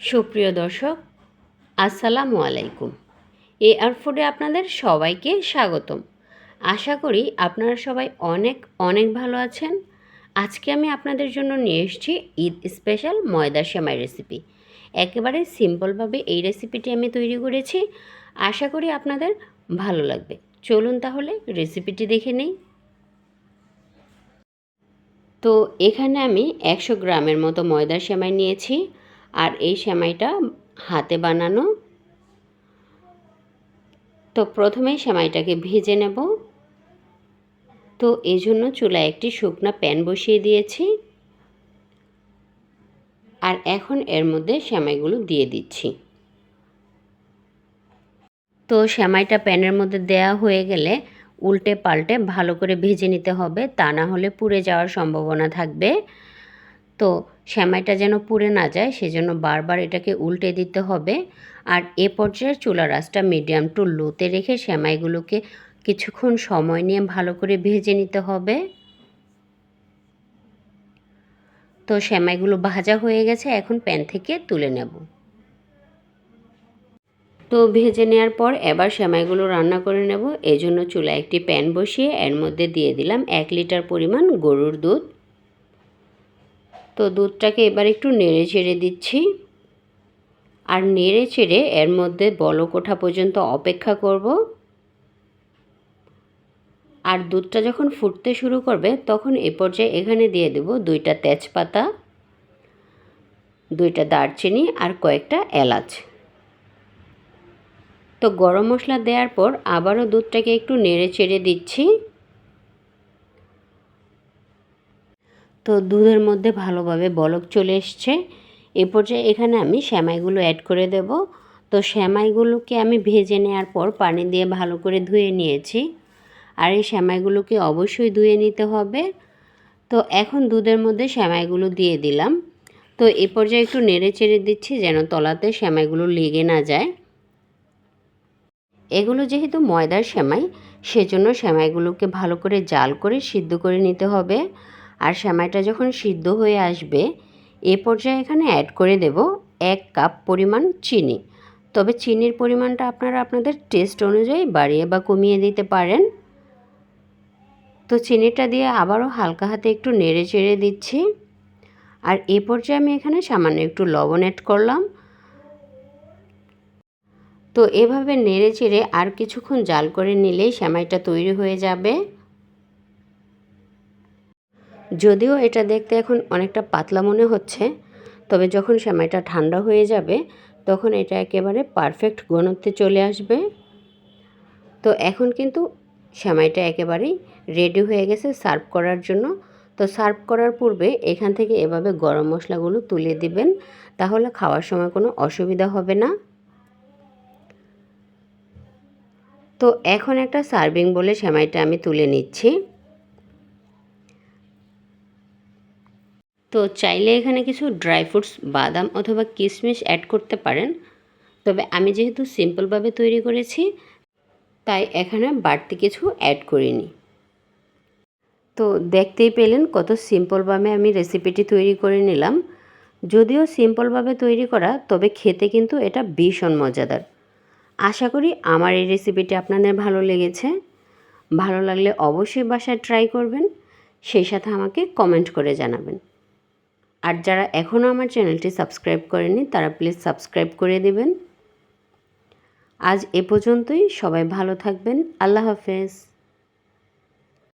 সুপ্রিয় দর্শক, আসসালামু আলাইকুম। এ আর ফুডে আপনাদের সবাইকে স্বাগতম। আশা করি আপনারা সবাই অনেক অনেক ভালো আছেন। আজকে আমি আপনাদের জন্য নিয়ে এসেছি ঈদ স্পেশাল ময়দা সেমাই রেসিপি। একেবারে সিম্পলভাবে এই রেসিপিটি আমি তৈরি করেছি। আশা করি আপনাদের ভালো লাগবে। চলুন তাহলে রেসিপিটি দেখে নেই। তো এখানে আমি একশো গ্রামের মতো ময়দার সেমাই নিয়েছি। আর এই সেমাইটা হাতে বানানো। তো প্রথমে সেমাইটাকে ভেজে নেব। তো এই জন্য চুলায় একটি শুকনো প্যান বসিয়ে দিয়েছি। আর এখন এর মধ্যে সেমাইগুলো দিয়ে দিচ্ছি। তো সেমাইটা প্যানের মধ্যে দেয়া হয়ে গেলে উল্টে পাল্টে ভালো করে ভেজে নিতে হবে। তা না হলে পুড়ে যাওয়ার সম্ভাবনা থাকবে। তো সেমাইটা যেন পুড়ে না যায়, সেজন্য বারবার এটাকে উল্টে দিতে হবে। আর এ পর্যায়ে চুলা রাসটা মিডিয়াম টু লোতে রেখে সেমাইগুলোকে কিছুক্ষণ সময় নিয়ে ভালো করে ভেজে নিতে হবে। তো সেমাইগুলো ভাজা হয়ে গেছে, এখন প্যান থেকে তুলে নেব। তো ভেজে নেওয়ার পর এবার সেমাইগুলো রান্না করে নেব। এই জন্য চুলায় একটি প্যান বসিয়ে এর মধ্যে দিয়ে দিলাম এক লিটার পরিমাণ গরুর দুধ। তো দুধটাকে এবার একটু নেড়ে চেড়ে দিচ্ছি। আর নেড়ে চেড়ে এর মধ্যে বলক ওঠা পর্যন্ত অপেক্ষা করব। আর দুধটা যখন ফুটতে শুরু করবে, তখন এ পর্যায়ে এখানে দিয়ে দেব দুইটা তেজপাতা, দুইটা দারচিনি আর কয়েকটা এলাচ। তো গরম মশলা দেওয়ার পর আবারও দুধটাকে একটু নেড়ে চেড়ে দিচ্ছি। তো দুধের মধ্যে ভালোভাবে বলক চলে এসছে। এ পর্যায়ে এখানে আমি শ্যামাইগুলো অ্যাড করে দেব। তো শ্যামাইগুলোকে আমি ভেজে নেওয়ার পর পানি দিয়ে ভালো করে ধুয়ে নিয়েছি। আর এই শ্যামাইগুলোকে অবশ্যই ধুয়ে নিতে হবে। তো এখন দুধের মধ্যে শ্যামাইগুলো দিয়ে দিলাম। তো এ পর্যায়ে একটু নেড়ে চেড়ে দিচ্ছি যেন তলাতে শ্যামাইগুলো লেগে না যায়। এগুলো যেহেতু ময়দার শ্যামাই সেজন্য শ্যামাইগুলোকে ভালো করে জাল করে সিদ্ধ করে নিতে হবে। আর শ্যামাইটা যখন সিদ্ধ হয়ে আসবে, এ পর্যায়ে এখানে অ্যাড করে দেব এক কাপ পরিমাণ চিনি। তবে চিনির পরিমাণটা আপনারা আপনাদের টেস্ট অনুযায়ী বাড়িয়ে বা কমিয়ে দিতে পারেন। তো চিনিটা দিয়ে আবারও হালকা হাতে একটু নেড়ে চেড়ে দিচ্ছি। আর এ পর্যায়ে আমি এখানে সামান্য একটু লবণ অ্যাড করলাম। তো এভাবে নেড়ে চেড়ে আর কিছুক্ষণ জাল করে নিলেই শ্যামাইটা তৈরি হয়ে যাবে। যদিও এটা দেখতে এখন অনেকটা পাতলা মনে হচ্ছে, তবে যখন সেমাইটা ঠান্ডা হয়ে যাবে, তখন এটা একেবারে পারফেক্ট ঘনত্বে চলে আসবে। তো এখন কিন্তু সেমাইটা একেবারেই রেডি হয়ে গেছে সার্ভ করার জন্য। তো সার্ভ করার পূর্বে এখান থেকে এভাবে গরম মশলাগুলো তুলে দিবেন, তাহলে খাওয়ার সময় কোনো অসুবিধা হবে না। তো এখন একটা সার্ভিং বলে সেমাইটা আমি তুলে নিচ্ছি। তো চাইলে এখানে কিছু ড্রাই ফ্রুটস বাদাম অথবা কিশমিশ অ্যাড করতে পারেন। তবে আমি যেহেতু সিম্পলভাবে তৈরি করেছি, তাই এখানে বাড়তি কিছু অ্যাড করিনি। তো দেখতেই পেলেন কত সিম্পলভাবে আমি রেসিপিটি তৈরি করে নিলাম। যদিও সিম্পলভাবে তৈরি করা, তবে খেতে কিন্তু এটা ভীষণ মজাদার। আশা করি আমার এই রেসিপিটি আপনাদের ভালো লেগেছে। ভালো লাগলে অবশ্যই বাসায় ট্রাই করবেন। সেই সাথে আমাকে কমেন্ট করে জানাবেন। আর যারা এখনও আমার চ্যানেলটি সাবস্ক্রাইব করেনি, তারা প্লিজ সাবস্ক্রাইব করে দেবেন। আজ এ পর্যন্তই, সবাই ভালো থাকবেন, আল্লাহ হাফেজ।